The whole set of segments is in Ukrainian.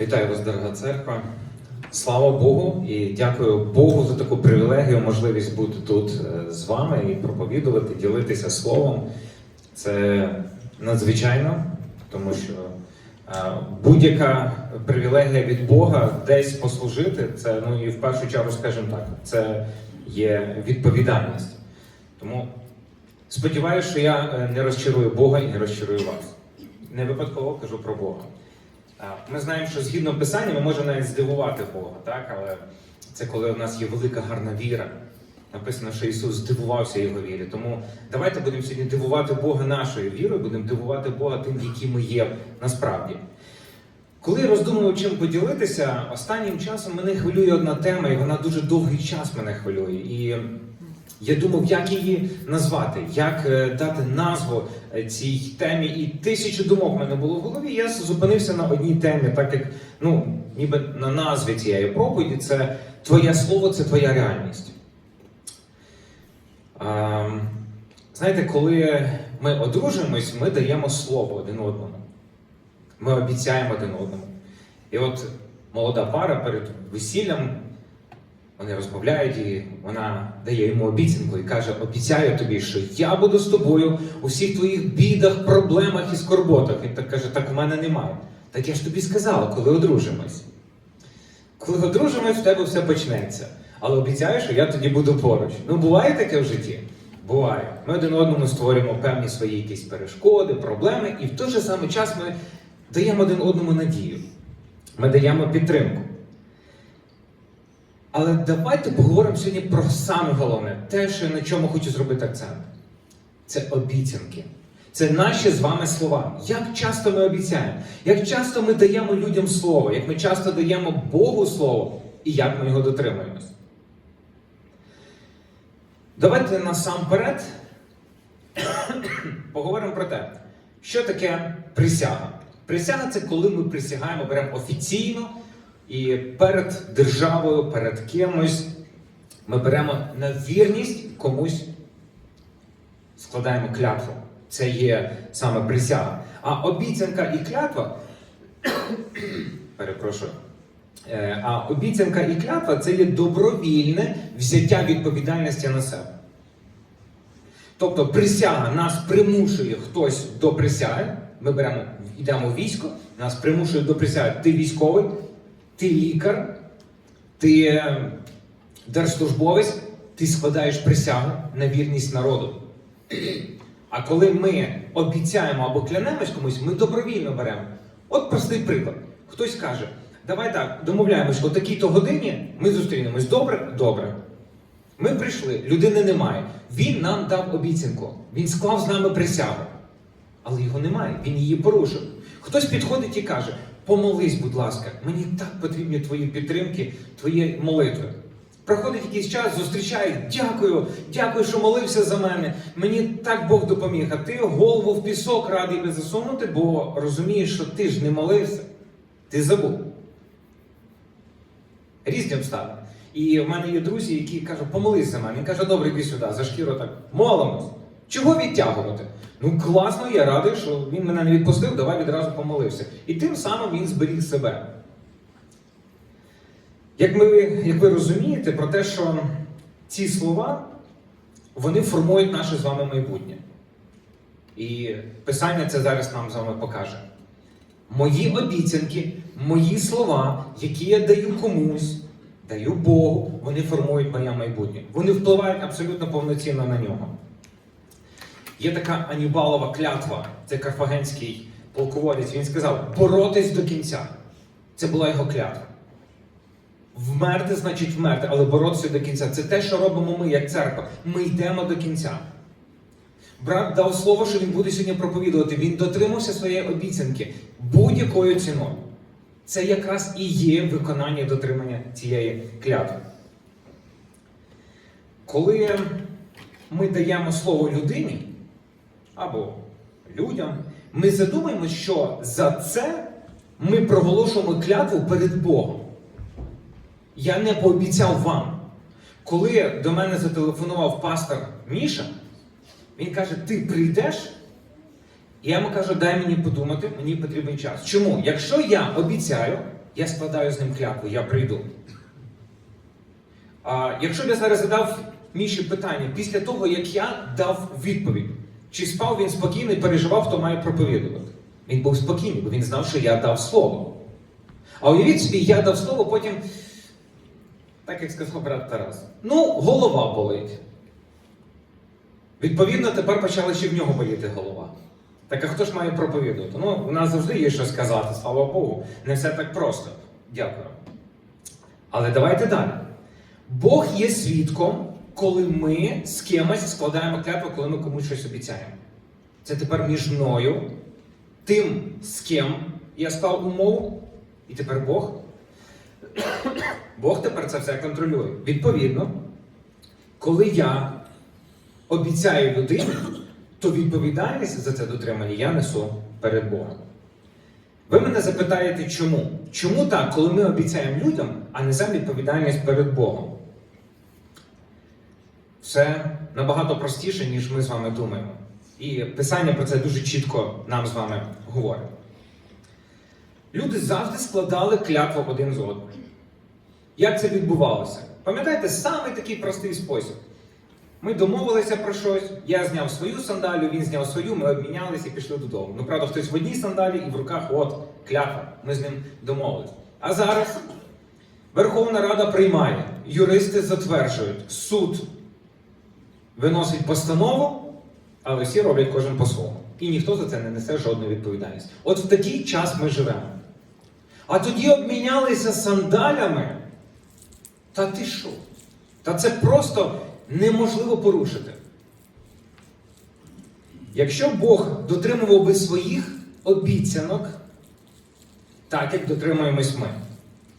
Вітаю вас, дорога церква. Слава Богу і дякую Богу за таку привілегію, можливість бути тут е, з вами і проповідувати, ділитися словом. Це надзвичайно, тому що е, будь-яка привілегія від Бога десь послужити, це ну і в першу чергу, скажімо так, це є відповідальність. Тому сподіваюся, що я е, не розчарую Бога і не розчарую вас. Не випадково кажу про Бога. Ми знаємо, що згідно писання ми можемо навіть здивувати Бога, так? але це коли у нас є велика гарна віра. Написано, що Ісус здивувався його вірі. Тому давайте будемо сьогодні дивувати Бога нашою вірою, будемо дивувати Бога тим, які ми є насправді. Коли я роздумував, чим поділитися, останнім часом мене хвилює одна тема, і вона дуже довгий час мене хвилює. І я думав, як її назвати, як е, дати назву е, цій темі. І тисячу думок в мене було в голові. Я зупинився на одній темі, так як ну, ніби на назві цієї проповіді це Твоє слово це твоя реальність. А, знаєте, коли ми одружуємось, ми даємо слово один одному. Ми обіцяємо один одному. І от молода пара перед весіллям вони розмовляють, і вона дає йому обіцянку і каже: обіцяю тобі, що я буду з тобою у всіх твоїх бідах, проблемах і скорботах. Він так каже: так у мене немає. Так я ж тобі сказала, коли одружимось. Коли одружимось, в тебе все почнеться. Але обіцяю, що я тоді буду поруч. Ну, буває таке в житті? Буває. Ми один одному створюємо певні свої якісь перешкоди, проблеми, і в той же самий час ми даємо один одному надію. Ми даємо підтримку. Але давайте поговоримо сьогодні про саме головне, те, що на чому хочу зробити акцент. Це обіцянки. Це наші з вами слова. Як часто ми обіцяємо, як часто ми даємо людям слово, як ми часто даємо Богу слово і як ми його дотримуємось. Давайте насамперед поговоримо про те, що таке присяга. Присяга це коли ми присягаємо, беремо офіційно і перед державою, перед кимось ми беремо на вірність комусь, складаємо клятву. Це є саме присяга. А обіцянка і клятва, перепрошую. Е, А обіцянка і клятва це є добровільне взяття відповідальності на себе. Тобто присяга нас примушує хтось до присяги. Ми беремо, йдемо в військо, нас примушує до присяги. Ти військовий, ти лікар, ти е, держслужбовець, ти складаєш присягу на вірність народу. А коли ми обіцяємо або клянемось комусь, ми добровільно беремо. От простий приклад. Хтось каже, давай так, домовляємось, о такій-то годині ми зустрінемось. Добре? Добре. Ми прийшли, людини немає. Він нам дав обіцянку. Він склав з нами присягу. Але його немає, він її порушив. Хтось підходить і каже: помолись, будь ласка, мені так потрібні твої підтримки, твої молитви. Проходить якийсь час, зустрічає, дякую, дякую, що молився за мене. Мені так Бог допоміг. А ти голову в пісок радий би засунути, бо розумієш, що ти ж не молився, ти забув. Різні обставини. І в мене є друзі, які кажуть, помолись за мене. Він каже, добре, йди сюди, за шкіру так. Молимось. Чого відтягувати? Ну класно, я радий, що він мене не відпустив, давай відразу помолився. І тим самим він зберіг себе. Як, ми, як ви розумієте, про те, що ці слова вони формують наше з вами майбутнє. І Писання це зараз нам з вами покаже. Мої обіцянки, мої слова, які я даю комусь, даю Богу, вони формують моє майбутнє. Вони впливають абсолютно повноцінно на нього. Є така Анібалова клятва, це карфагенський полководець. Він сказав: боротись до кінця. Це була його клятва. Вмерти значить вмерти, але боротися до кінця. Це те, що робимо ми, як церква. Ми йдемо до кінця. Брат дав слово, що він буде сьогодні проповідувати. Він дотримався своєї обіцянки будь-якою ціною. Це якраз і є виконання дотримання цієї клятви. Коли ми даємо слово людині або людям, ми задумаємо, що за це ми проголошуємо клятву перед Богом. Я не пообіцяв вам. Коли до мене зателефонував пастор Міша, він каже: Ти прийдеш? І я йому кажу, дай мені подумати, мені потрібен час. Чому? Якщо я обіцяю, я складаю з ним клятву, я прийду. А якщо б я зараз задав Міші питання після того, як я дав відповідь, чи спав він спокійно і переживав, хто має проповідувати? Він був спокійний, бо він знав, що я дав слово. А уявіть собі, я дав слово, потім, так як сказав брат Тарас, ну, голова болить. Відповідно, тепер почала ще в нього боліти голова. Так а хто ж має проповідувати? Ну, у нас завжди є що сказати, слава Богу. Не все так просто. Дякую. Але давайте далі. Бог є свідком, коли ми з кимось складаємо клятву, коли ми комусь щось обіцяємо. Це тепер між мною, тим, з ким я склав умову, і тепер Бог. Бог тепер це все контролює. Відповідно, коли я обіцяю людині, то відповідальність за це дотримання я несу перед Богом. Ви мене запитаєте, чому? Чому так, коли ми обіцяємо людям, а несемо відповідальність перед Богом? Все набагато простіше, ніж ми з вами думаємо. І Писання про це дуже чітко нам з вами говорить. Люди завжди складали клятву один з одним. Як це відбувалося? Пам'ятаєте, самий такий простий спосіб. Ми домовилися про щось, я зняв свою сандалю, він зняв свою, ми обмінялися і пішли додому. Ну, правда, хтось в одній сандалі і в руках от клятва. Ми з ним домовилися. А зараз Верховна Рада приймає, юристи затверджують, суд виносить постанову, але всі роблять кожен по-своєму. І ніхто за це не несе жодної відповідальності. От в такий час ми живемо. А тоді обмінялися сандалями. Та ти що? Та це просто неможливо порушити. Якщо Бог дотримував би своїх обіцянок, так як дотримуємось ми,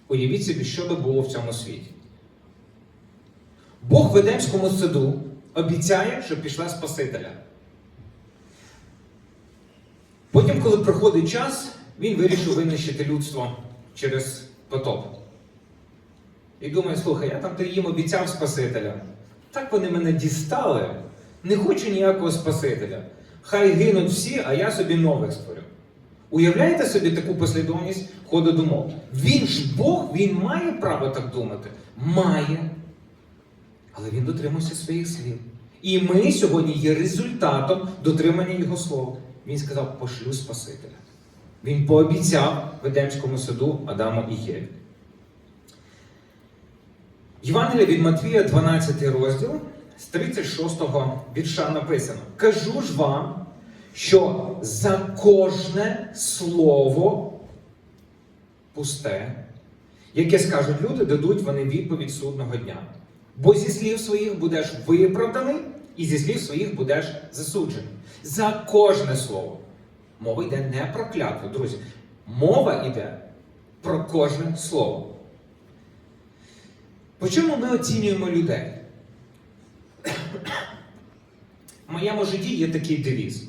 уявіть собі, що би було в цьому світі. Бог в Едемському саду обіцяє, що пішла Спасителя. Потім, коли проходить час, він вирішив винищити людство через потоп. І думає, слухай, я там ти їм обіцяв Спасителя. Так вони мене дістали. Не хочу ніякого Спасителя. Хай гинуть всі, а я собі нових створю. Уявляєте собі таку послідовність ходу думок? Він ж Бог, він має право так думати? Має. Але він дотримався своїх слів. І ми сьогодні є результатом дотримання його слова. Він сказав: пошлю Спасителя. Він пообіцяв в Едемському саду Адаму і Єві. Євангелія від Матвія, 12 розділ, з 36 вірша написано: Кажу ж вам, що за кожне слово пусте, яке скажуть люди, дадуть вони відповідь судного дня. Бо зі слів своїх будеш виправданий, і зі слів своїх будеш засуджений. За кожне слово. Мова йде не про клятву, друзі. Мова йде про кожне слово. По чому ми оцінюємо людей? В моєму житті є такий девіз.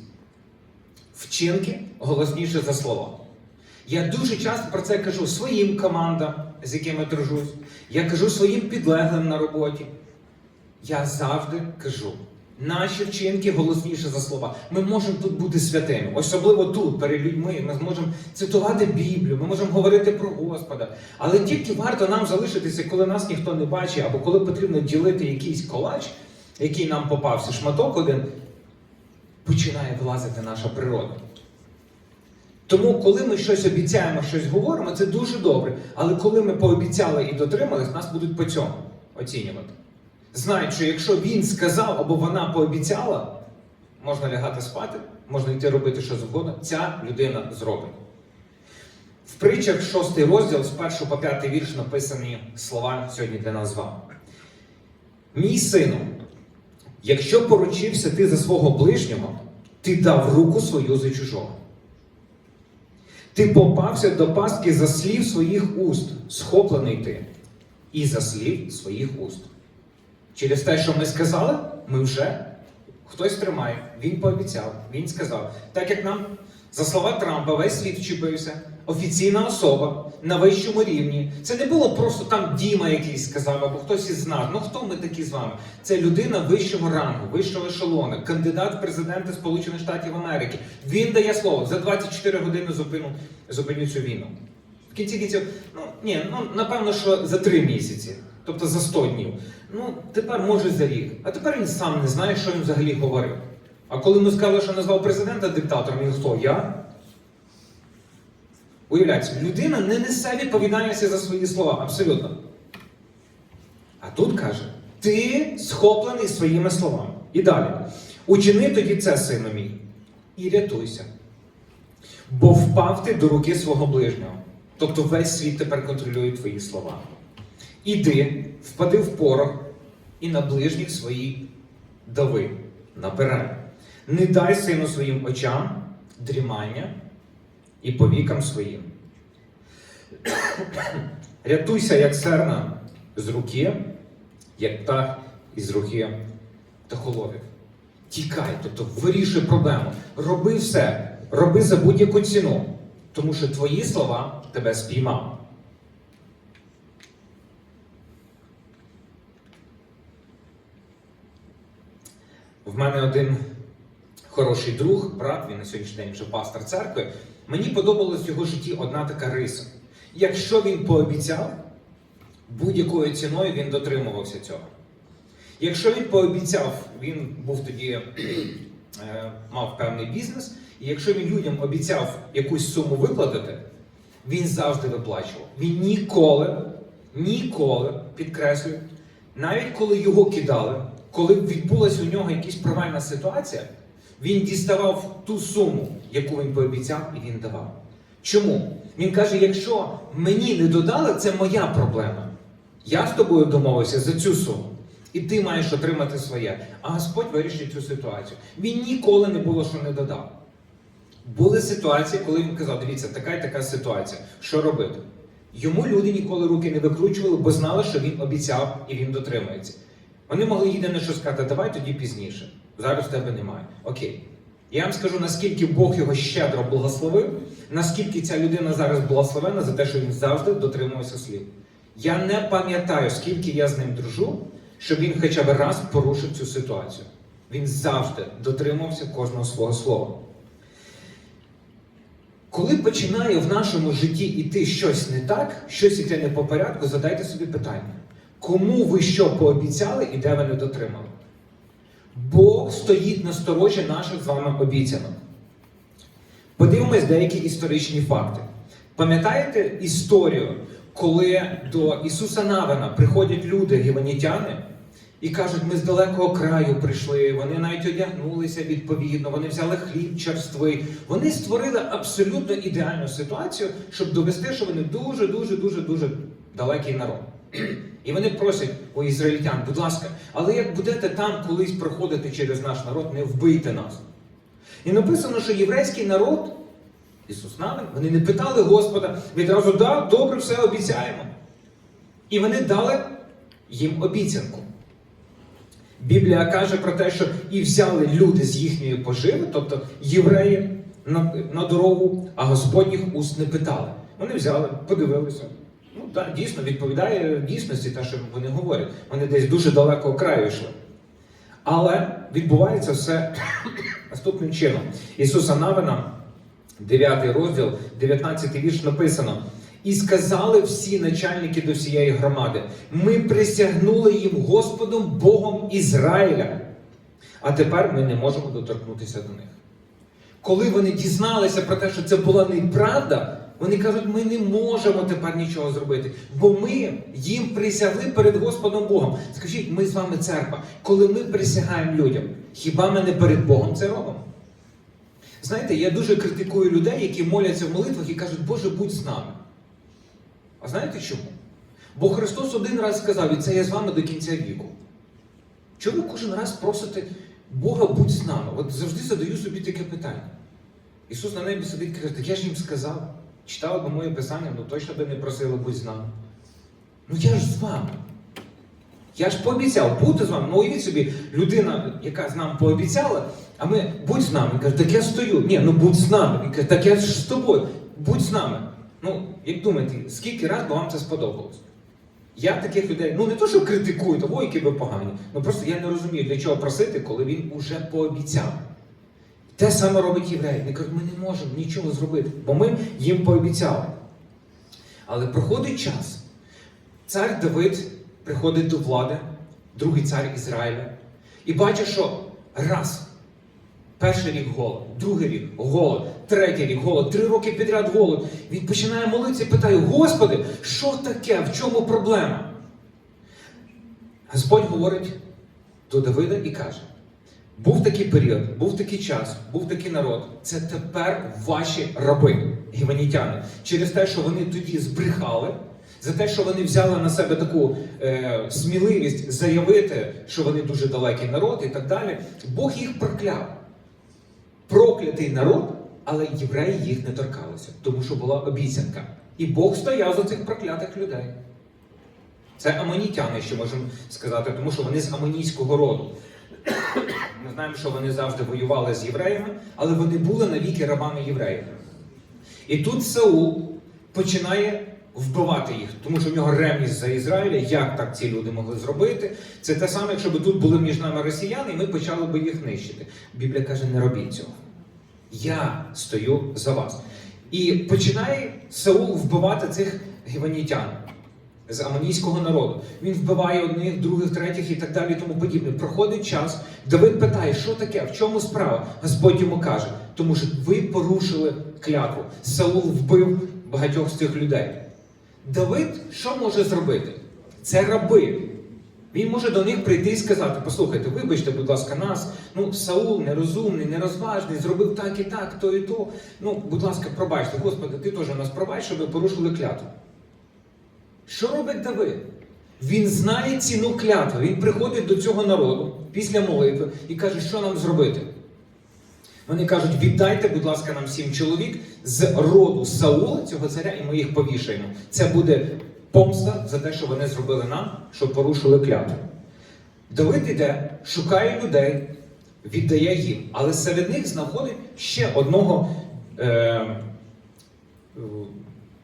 Вчинки голосніше за слова. Я дуже часто про це кажу своїм командам, з якими дружусь. Я кажу своїм підлеглим на роботі. Я завжди кажу, наші вчинки голосніше за слова. Ми можемо тут бути святими, особливо тут, перед людьми. Ми зможемо цитувати Біблію, ми можемо говорити про Господа. Але тільки варто нам залишитися, коли нас ніхто не бачить, або коли потрібно ділити якийсь колач, який нам попався, шматок один, починає влазити наша природа. Тому, коли ми щось обіцяємо, щось говоримо, це дуже добре. Але коли ми пообіцяли і дотримались, нас будуть по цьому оцінювати. Знають, що якщо він сказав або вона пообіцяла, можна лягати спати, можна йти робити що завгодно, ця людина зробить. В притчах 6 розділ з 1 по 5 вірш написані слова сьогодні для нас з вами. Мій сину, якщо поручився ти за свого ближнього, ти дав руку свою за чужого. Ти попався до пастки за слів своїх уст, схоплений ти, і за слів своїх уст. Через те, що ми сказали, ми вже хтось тримає, він пообіцяв, він сказав. Так як нам, за слова Трампа, весь світ вчепився, офіційна особа на вищому рівні. Це не було просто там Діма якийсь сказав, або хтось із нас. Ну хто ми такі з вами? Це людина вищого рангу, вищого ешелону, кандидат в президенти Сполучених Штатів Америки. Він дає слово за 24 години зупину, зупиню цю війну. В кінці кінців, ну ні, ну напевно, що за три місяці, тобто за 100 днів. Ну, тепер може за рік. А тепер він сам не знає, що він взагалі говорив. А коли ми сказали, що назвав президента диктатором, він хто? Я? Уявляється, людина не несе відповідальності за свої слова, абсолютно. А тут каже: ти схоплений своїми словами. І далі. Учини тоді це, сину мій, і рятуйся. Бо впав ти до руки свого ближнього. Тобто весь світ тепер контролює твої слова. Іди, впади в порох і на ближніх своїх дави, набирай. Не дай сину своїм очам дрімання і повікам своїм. Рятуйся, як серна з руки, як птах із руки птахоловів. Тікай, тобто вирішуй проблему. Роби все, роби за будь-яку ціну, тому що твої слова тебе спіймали. В мене один хороший друг, брат, він на сьогоднішній день вже пастор церкви. Мені подобалась в його житті одна така риса. Якщо він пообіцяв, будь-якою ціною він дотримувався цього. Якщо він пообіцяв, він був тоді, е, мав певний бізнес, і якщо він людям обіцяв якусь суму виплатити, він завжди виплачував. Він ніколи, ніколи, підкреслюю, навіть коли його кидали, коли відбулася у нього якась провальна ситуація, він діставав ту суму, яку він пообіцяв, і він давав. Чому? Він каже: якщо мені не додали, це моя проблема. Я з тобою домовився за цю суму. І ти маєш отримати своє. А Господь вирішить цю ситуацію. Він ніколи не було, що не додав. Були ситуації, коли він казав: дивіться, така і така ситуація. Що робити? Йому люди ніколи руки не викручували, бо знали, що він обіцяв і він дотримується. Вони могли єдине, що сказати, давай тоді пізніше. Зараз тебе немає. Окей. Я вам скажу, наскільки Бог його щедро благословив, наскільки ця людина зараз благословена за те, що він завжди дотримувався слів. Я не пам'ятаю, скільки я з ним дружу, щоб він хоча б раз порушив цю ситуацію. Він завжди дотримувався кожного свого слова. Коли починає в нашому житті йти щось не так, щось іде не по порядку, задайте собі питання. Кому ви що пообіцяли і де ви не дотримали? Бог стоїть на сторожі наших з вами обіцянок. Подивимось деякі історичні факти. Пам'ятаєте історію, коли до Ісуса Навина приходять люди, гіванітяни, і кажуть, ми з далекого краю прийшли, вони навіть одягнулися відповідно, вони взяли хліб черствий. Вони створили абсолютно ідеальну ситуацію, щоб довести, що вони дуже, дуже, дуже, дуже далекий народ. І вони просять у ізраїльтян, будь ласка, але як будете там колись проходити через наш народ, не вбийте нас. І написано, що єврейський народ, Ісус Навин, вони не питали Господа, відразу да, добре, все обіцяємо. І вони дали їм обіцянку. Біблія каже про те, що і взяли люди з їхньої поживи, тобто євреї на, на дорогу, а Господніх уст не питали. Вони взяли, подивилися. Ну так, дійсно відповідає дійсності те, що вони говорять. Вони десь дуже далеко краю йшли. Але відбувається все наступним чином. Ісуса Навина, 9 розділ, 19 вірш написано. І сказали всі начальники до всієї громади: ми присягнули їм Господом Богом Ізраїля. А тепер ми не можемо доторкнутися до них. Коли вони дізналися про те, що це була неправда, вони кажуть, ми не можемо тепер нічого зробити, бо ми їм присягли перед Господом Богом. Скажіть, ми з вами церква, коли ми присягаємо людям, хіба ми не перед Богом це робимо? Знаєте, я дуже критикую людей, які моляться в молитвах і кажуть, Боже, будь з нами. А знаєте чому? Бо Христос один раз сказав, і це я з вами до кінця віку. Чому кожен раз просите Бога будь з нами? От завжди задаю собі таке питання. Ісус на небі сидить і каже, так я ж їм сказав, читали би моє писання, ну точно би не просили будь з нами. Ну я ж з вами. Я ж пообіцяв бути з вами. Ну уявіть собі, людина, яка з нами пообіцяла, а ми будь з нами. Він каже, так я стою. Ні, ну будь з нами. Він каже, так я ж з тобою, будь з нами. Ну, як думаєте, скільки разів би вам це сподобалось? Я таких людей, ну не то, що критикую, то ой, які ви погані. Ну просто я не розумію, для чого просити, коли він уже пообіцяв. Те саме робить єврей. Він каже, ми не можемо нічого зробити, бо ми їм пообіцяли. Але проходить час. Цар Давид приходить до влади, другий цар Ізраїля, і бачить, що раз. Перший рік голод, другий рік голод, третій рік голод, три роки підряд голод. Він починає молитися і питає: Господи, що таке? В чому проблема? Господь говорить до Давида і каже: був такий період, був такий час, був такий народ. Це тепер ваші раби, гіванітяни, через те, що вони тоді збрехали, за те, що вони взяли на себе таку е, сміливість заявити, що вони дуже далекий народ і так далі. Бог їх прокляв. Проклятий народ, але євреї їх не торкалися, тому що була обіцянка. І Бог стояв за цих проклятих людей. Це амонітяни, ще можемо сказати, тому що вони з амонійського роду. Ми знаємо, що вони завжди воювали з євреями, але вони були навіки рабами євреїв. І тут Саул починає вбивати їх, тому що в нього ревність за Ізраїля, як так ці люди могли зробити. Це те саме, якщо б тут були між нами росіяни, і ми почали б їх нищити. Біблія каже, не робіть цього. Я стою за вас. І починає Саул вбивати цих гіванітян з амонійського народу. Він вбиває одних, других, третіх і так далі, і тому подібне. Проходить час. Давид питає, що таке, в чому справа? Господь йому каже, тому що ви порушили клятву. Саул вбив багатьох з цих людей. Давид що може зробити? Це раби. Він може до них прийти і сказати: послухайте, вибачте, будь ласка, нас. Ну, Саул нерозумний, нерозважний, зробив так і так, то і то. Ну, будь ласка, пробачте, Господи, ти теж нас пробач, щоб ви порушили клятву. Що робить Давид? Він знає ціну клятви. Він приходить до цього народу після молитви і каже, що нам зробити. Вони кажуть, віддайте, будь ласка, нам сім чоловік з роду Саула, цього царя, і ми їх повішаємо. Це буде помста за те, що вони зробили нам, що порушили клятву. Давид іде, шукає людей, віддає їм, але серед них знаходить ще одного е,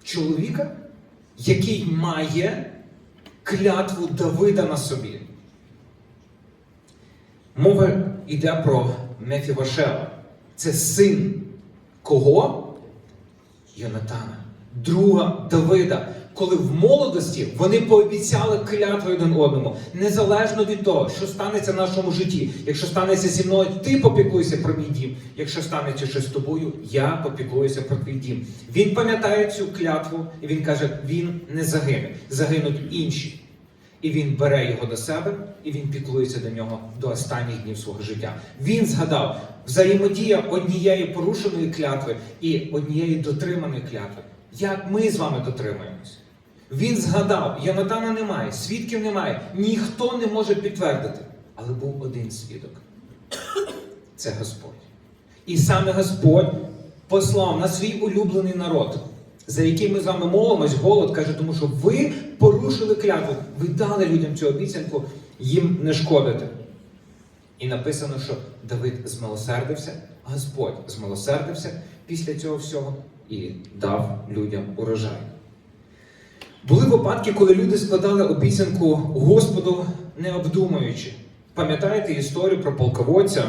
чоловіка, який має клятву Давида на собі. Мова йде про Мефівашева. Це син кого? Йонатана, друга Давида. Коли в молодості вони пообіцяли клятву один одному, незалежно від того, що станеться в нашому житті. Якщо станеться зі мною, ти попіклуйся про мій дім. Якщо станеться щось з тобою, я попіклуюся про твій дім. Він пам'ятає цю клятву, і він каже: він не загине, загинуть інші. І він бере його до себе, і він піклується до нього до останніх днів свого життя. Він згадав взаємодія однієї порушеної клятви і однієї дотриманої клятви. Як ми з вами дотримуємось? Він згадав, Йонатана немає, свідків немає, ніхто не може підтвердити. Але був один свідок. Це Господь. І саме Господь послав на свій улюблений народ, за який ми з вами молимось, голод каже, тому що ви порушили клятву, ви дали людям цю обіцянку, їм не шкодити. І написано, що Давид змилосердився, Господь змилосердився після цього всього і дав людям урожай. Були випадки, коли люди складали обіцянку Господу, не обдумуючи. Пам'ятаєте історію про полководця,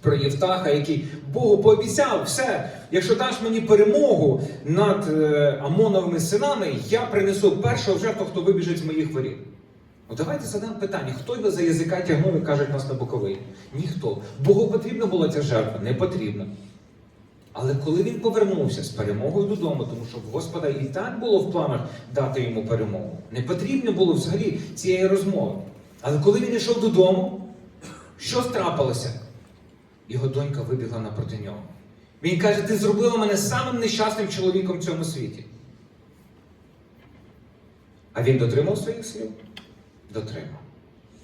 про Євтаха, який Богу пообіцяв, все, якщо даш мені перемогу над е, Амоновими синами, я принесу першого жертву, хто вибіжить з моїх воріт. Ну давайте задамо питання, хто його за язика тягнув і каже нас на боковий? Ніхто. Богу потрібна була ця жертва? Не потрібна. Але коли він повернувся з перемогою додому, тому що в Господа і так було в планах дати йому перемогу, не потрібно було взагалі цієї розмови. Але коли він йшов додому, що трапилося? Його донька вибігла напроти нього. Він каже: ти зробила мене самим нещасним чоловіком в цьому світі. А він дотримав своїх слів? Дотримав.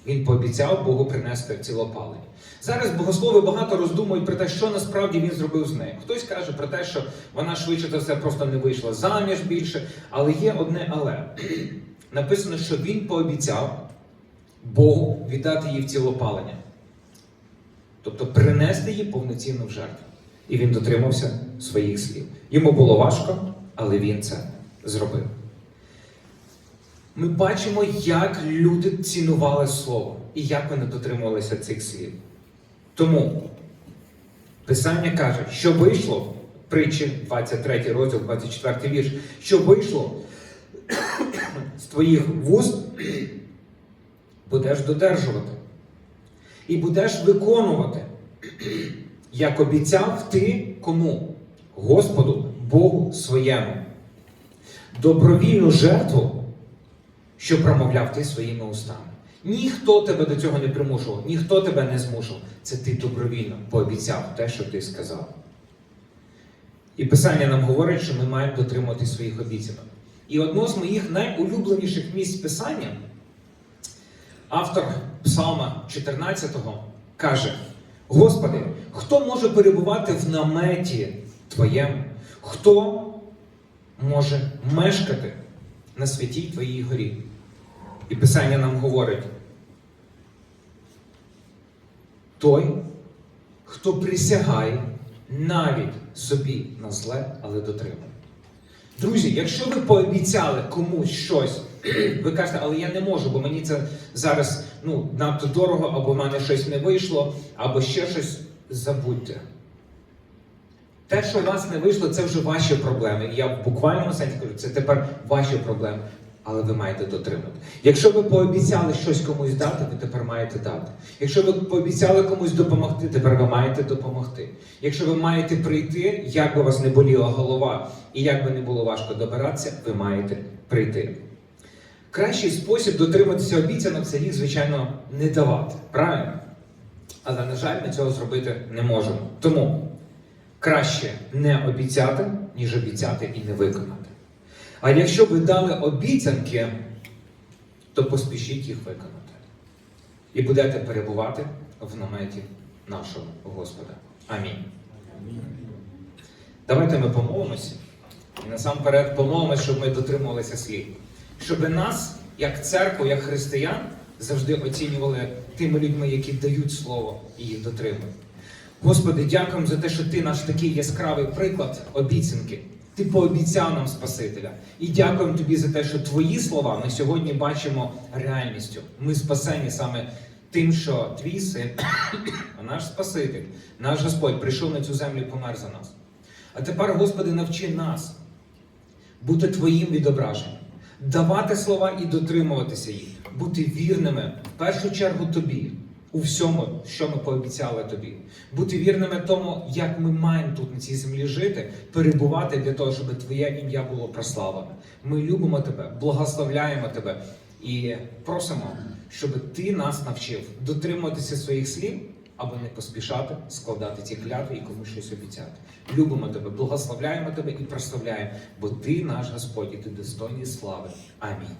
Він пообіцяв Богу принести цілопалення. Зараз богослови багато роздумують про те, що насправді він зробив з нею. Хтось каже про те, що вона швидше за все просто не вийшла заміж більше. Але є одне але. Написано, що він пообіцяв Богу віддати їй в цілопалення. Тобто принести її повноцінну в жертву. І він дотримався своїх слів. Йому було важко, але він це зробив. Ми бачимо, як люди цінували слово і як вони дотримувалися цих слів. Тому Писання каже, що вийшло, притчі, 23 розділ, 24 вірш, що вийшло з твоїх вуст будеш додержувати. І будеш виконувати, як обіцяв ти кому? Господу Богу своєму. Добровільну жертву, що промовляв ти своїми устами. Ніхто тебе до цього не примушував, ніхто тебе не змушував. Це ти добровільно пообіцяв те, що ти сказав. І Писання нам говорить, що ми маємо дотримувати своїх обіцянок. І одно з моїх найулюбленіших місць Писання, автор Псалма 14 каже: Господи, хто може перебувати в наметі Твоєму? Хто може мешкати на святій Твоїй горі? І Писання нам говорить: той, хто присягає навіть собі на зле, але дотримує. Друзі, якщо ви пообіцяли комусь щось, ви кажете, але я не можу, бо мені це зараз ну, надто дорого, або в мене щось не вийшло, або ще щось забудьте. Те, що у вас не вийшло, це вже ваші проблеми. І я в буквальному сенсі кажу, це тепер ваші проблеми, але ви маєте дотримати. Якщо ви пообіцяли щось комусь дати, ви тепер маєте дати. Якщо ви пообіцяли комусь допомогти, тепер ви маєте допомогти. Якщо ви маєте прийти, як би вас не боліла голова і як би не було важко добиратися, ви маєте прийти. Кращий спосіб дотриматися обіцянок це їх, звичайно, не давати. Правильно? Але, на жаль, ми цього зробити не можемо. Тому краще не обіцяти, ніж обіцяти і не виконати. А якщо ви дали обіцянки, то поспішіть їх виконати. І будете перебувати в наметі нашого Господа. Амінь. Давайте ми помолимося. І насамперед помолимося, щоб ми дотримувалися слів. Щоб нас, як церкву, як християн, завжди оцінювали тими людьми, які дають слово і їх дотримують. Господи, дякуємо за те, що ти наш такий яскравий приклад обіцянки. Ти пообіцяв нам Спасителя. І дякуємо тобі за те, що твої слова ми сьогодні бачимо реальністю. Ми спасені саме тим, що твій син, наш Спаситель, наш Господь прийшов на цю землю і помер за нас. А тепер, Господи, навчи нас бути Твоїм відображенням, давати слова і дотримуватися їх, бути вірними в першу чергу Тобі, у всьому, що ми пообіцяли Тобі, бути вірними тому, як ми маємо тут на цій землі жити, перебувати для того, щоб Твоє ім'я було прославлене. Ми любимо Тебе, благословляємо Тебе і просимо, щоб Ти нас навчив дотримуватися своїх слів. Або не поспішати складати ці клятви і комусь щось обіцяти. Любимо тебе, благословляємо тебе і прославляємо, бо ти наш Господь, і ти достойний слави. Амінь.